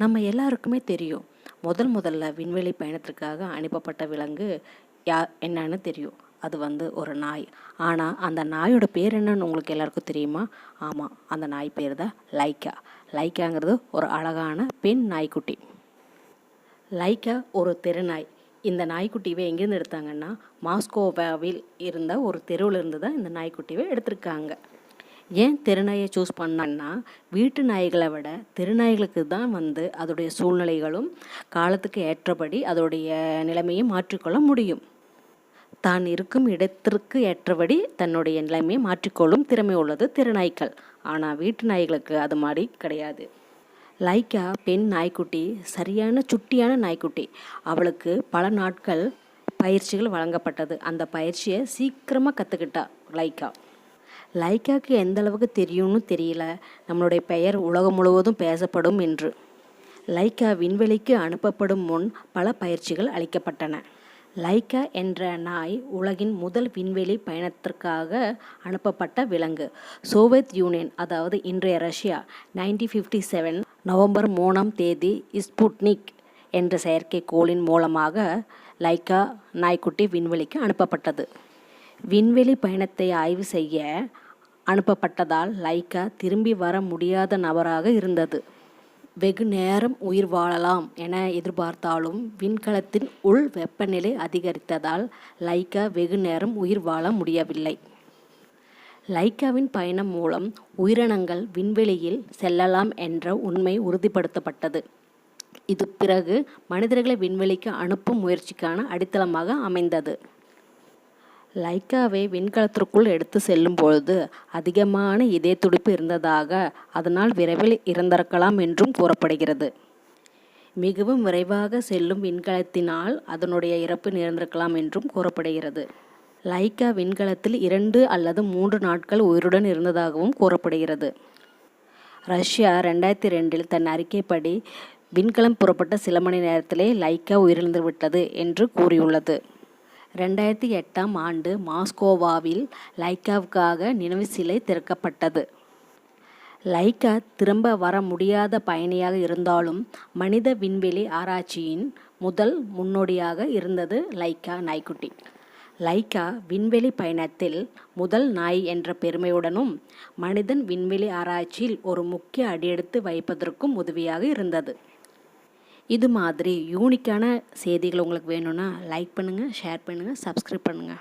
நம்ம எல்லாருக்குமே தெரியும். முதல் முதல்ல விண்வெளி பயணத்திற்காக அனுப்பப்பட்ட விலங்கு யா என்னன்னு தெரியும். அது வந்து ஒரு நாய். ஆனால் அந்த நாயோட பேர் என்னன்னு உங்களுக்கு எல்லாருக்கும் தெரியுமா? ஆமாம் அந்த நாய் பேர் தான் லைக்கா. லைக்காங்கிறது ஒரு அழகான பெண் நாய்க்குட்டி. லைக்கா ஒரு தெருநாய் இந்த நாய்க்குட்டிவே எங்கேருந்து எடுத்தாங்கன்னா மாஸ்கோவாவில் இருந்த ஒரு தெருவில் இருந்து தான் இந்த நாய்க்குட்டியை எடுத்திருக்காங்க. ஏன் தெருநாயை சூஸ் பண்ணான்னா வீட்டு நாய்களை விட தெருநாய்களுக்கு தான் வந்து அதோடைய சூழ்நிலைகளும் காலத்துக்கு ஏற்றபடி அதோடைய நிலைமையை மாற்றிக்கொள்ள முடியும். தான் இருக்கும் இடத்திற்கு ஏற்றபடி தன்னுடைய நிலைமையை மாற்றிக்கொள்ளும் திறமை உள்ளது தெருநாய்க்கள் ஆனால் வீட்டு நாய்களுக்கு அது மாதிரி கிடையாது. லைக்கா பெண் நாய்க்குட்டி சரியான சுட்டியான நாய்க்குட்டி. அவளுக்கு பல நாட்கள் பயிற்சிகள் வழங்கப்பட்டது. அந்த பயிற்சியை சீக்கிரமாக கற்றுக்கிட்டா லைக்கா லைக்காக்கு எந்த அளவுக்கு தெரியும்னு தெரியல. நம்மளுடைய பெயர் உலகம் முழுவதும் பேசப்படும் என்று. லைக்கா விண்வெளிக்கு அனுப்பப்படும் முன் பல பயிற்சிகள் அளிக்கப்பட்டன. லைக்கா என்ற நாய் உலகின் முதல் விண்வெளி பயணத்திற்காக அனுப்பப்பட்ட விலங்கு. சோவியத் யூனியன் அதாவது இன்றைய Russia nineteen fifty seven November மூணாம் தேதி ஸ்புட்னிக் என்ற செயற்கைக்கோளின் மூலமாக லைக்கா நாய்க்குட்டி விண்வெளிக்கு அனுப்பப்பட்டது. விண்வெளி பயணத்தை ஆய்வு செய்ய அனுப்பப்பட்டதால் லைக்கா திரும்பி வர முடியாத நபராக இருந்தது. வெகு நேரம் உயிர் வாழலாம் என எதிர்பார்த்தாலும் விண்கலத்தின் உள் வெப்பநிலை அதிகரித்ததால் லைக்கா வெகு நேரம் உயிர் வாழ முடியவில்லை. லைக்காவின் பயணம் மூலம் உயிரினங்கள் விண்வெளியில் செல்லலாம் என்ற உண்மை உறுதிப்படுத்தப்பட்டது. இது பிறகு மனிதர்களை விண்வெளிக்கு அனுப்பும் முயற்சிக்கான அடித்தளமாக அமைந்தது. லைக்காவை விண்கலத்திற்குள் எடுத்து செல்லும் பொழுது அதிகமான இதய துடிப்பு இருந்ததாக அதனால் விரைவில் இறந்திருக்கலாம் என்றும் கூறப்படுகிறது. மிகவும் விரைவாக செல்லும் விண்கலத்தினால் அதனுடைய இறப்பு நேர்ந்திருக்கலாம் என்றும் கூறப்படுகிறது. லைக்கா விண்கலத்தில் இரண்டு அல்லது மூன்று நாட்கள் உயிருடன் இருந்ததாகவும் கூறப்படுகிறது. ரஷ்யா ரெண்டாயிரத்தி ரெண்டில் தன் அறிக்கைப்படி விண்கலம் புறப்பட்ட சில மணி நேரத்திலே லைக்கா உயிரிழந்து விட்டது என்று கூறியுள்ளது. ரெண்டாயிரத்தி எட்டாம் ஆண்டு மாஸ்கோவாவில் லைக்காவுக்காக நினைவு சிலை திறக்கப்பட்டது. லைக்கா திரும்ப வர முடியாத பயணியாக இருந்தாலும் மனித விண்வெளி ஆராய்ச்சியின் முதல் முன்னோடியாக இருந்தது லைக்கா நாய்க்குட்டி. லைக்கா விண்வெளி பயணத்தில் முதல் நாய் என்ற பெருமையுடனும் மனிதன் விண்வெளி ஆராய்ச்சியில் ஒரு முக்கிய அடியெடுத்து வைப்பதற்கும் உதவியாக இருந்தது. இது மாதிரி யூனிக்கான செய்திகள் உங்களுக்கு வேணும்னா லைக் பண்ணுங்கள் ஷேர் பண்ணுங்கள் சப்ஸ்கிரைப் பண்ணுங்கள்